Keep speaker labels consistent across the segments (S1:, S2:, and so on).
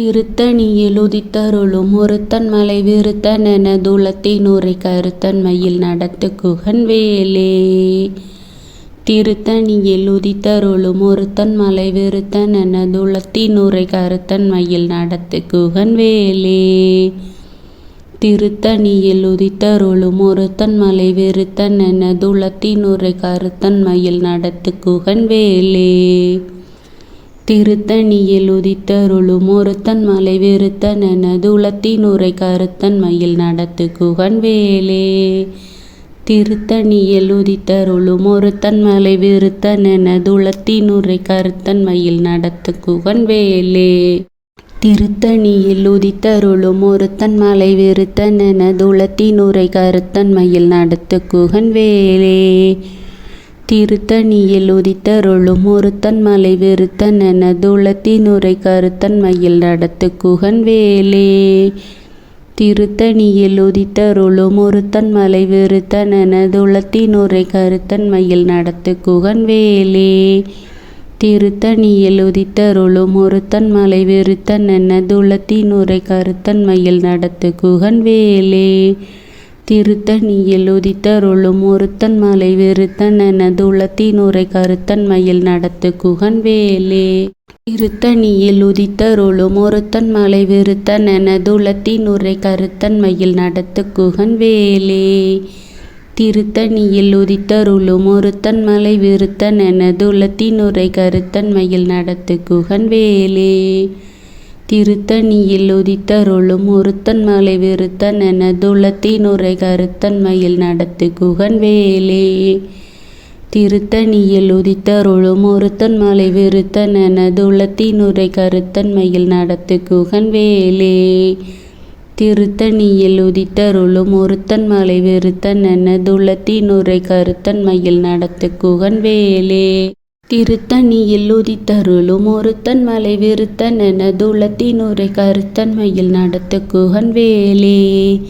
S1: திருத்தணியில் உதித்தருளும் ஒருத்தன் மலை விருத்தனென துளத்தினுரை கருத்தன் மயில் நடத்து குகன் வேலே. திருத்தணியில் உதித்தருளும் ஒருத்தன் மலை விருத்தனென துளத்தினுரை கருத்தன் மயில் நடத்து குகன் வேலே. திருத்தணியில் உதித்தருளும் ஒருத்தன் மலை விருத்தனென துளத்தினுரை கருத்தன் மயில் நடத்து குகன் வேலே. திருத்தணியில் உதித்தருளும் ஒருத்தன் மலை வெறுத்தன் வெறுத்தனென துளத்தினுரை கருத்தன் மயில் நடத்து குகன் வேலே. திருத்தணியில் உதித்தருளும் ஒருத்தன் மலை வெறுத்தனென துளத்தினுரை கருத்தன் மயில் நடத்து குகன் வேலே. திருத்தணியில் உதித்தருளும் ஒருத்தன் மலை வெறுத்தனென துளத்தினுரை கருத்தன் மயில் நடத்து குகன் வேலே. திருத்தணியில் உதித்தருளும் ஒருத்தன் மலை வெறுத்தன் என துளத்தினுரை கருத்தன் மயில் நடத்து குகன் வேலே. திருத்தணியில் உதித்தருளும் ஒருத்தன் மலை வெறுத்தன் என துளத்தினுரை கருத்தன் மயில் நடத்து குகன் வேலே. திருத்தணியில் உதித்தருளும் ஒருத்தன் மலை வெறுத்தன் என துளத்தினுரை கருத்தன் மயில் நடத்து குகன் வேலே. திருத்தணியில் உதித்தருளும் ஒருத்தன் மலை வெறுத்தன் என துளத்தினுரை கருத்தன் மயில் நடத்து குகன் வேலே. திருத்தணியில் உதித்தருளும் ஒருத்தன் மலை வெறுத்தன் என துளத்தினுரை கருத்தன் மயில் நடத்து குகன் வேலே. திருத்தணியில் உதித்தருளும் ஒருத்தன் மலை விருத்தன் என துளத்தினுரை கருத்தன் மயில் நடத்து குகன் வேலே. திருத்தணியில் உதித்தருளும் ஒருத்தன் மலை விருத்தன் என துளத்தினுரை கருத்தன் மயில் நடத்து குகன் வேலே. திருத்தணியில் உதித்தருளும் ஒருத்தன் மலை விருத்தன் என துளத்தினுரை கருத்தன் மயில் நடத்து குகன் வேலே. திருத்தணியில் உதித்தருளும் ஒருத்தன் மலை விருத்தன் என துளத்தினுரை கருத்தன் மயில் நடத்து குகன் வேலே. திருத்தணியில் உதித்தருளும் ஒருத்தன் மலை விருத்தன் என துளத்தினுரை கருத்தன் மயில் நடத்து குகன் வேலே.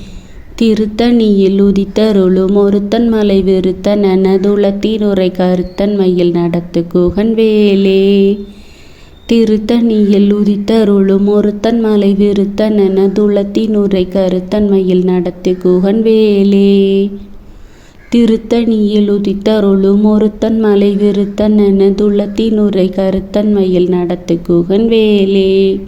S1: திருத்தணியில் உதித்தருளும் ஒருத்தன் மலை விருத்தன் என துளத்தினுரை கருத்தன் மயில் நடத்து குகன் வேலே. திருத்தணியில் உதித்தருளும் ஒருத்தன் மலை விருத்தன் என துளத்தினுரை கருத்தன் மயில் நடத்து குகன் வேலே. திருத்தணியில் உதித்தருளும் ஒருத்தன் மலை விருத்தன் என துளத்தினுரை கருத்தன் மயில் நடத்து குகன் வேலே.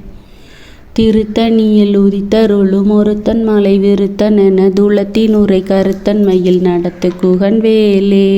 S1: திருத்தணியில் உதித்தருளும் ஒருத்தன் மலை விருத்தன் என துளத்தினுரை கருத்தன் மயில் நடத்து குகன் வேலே.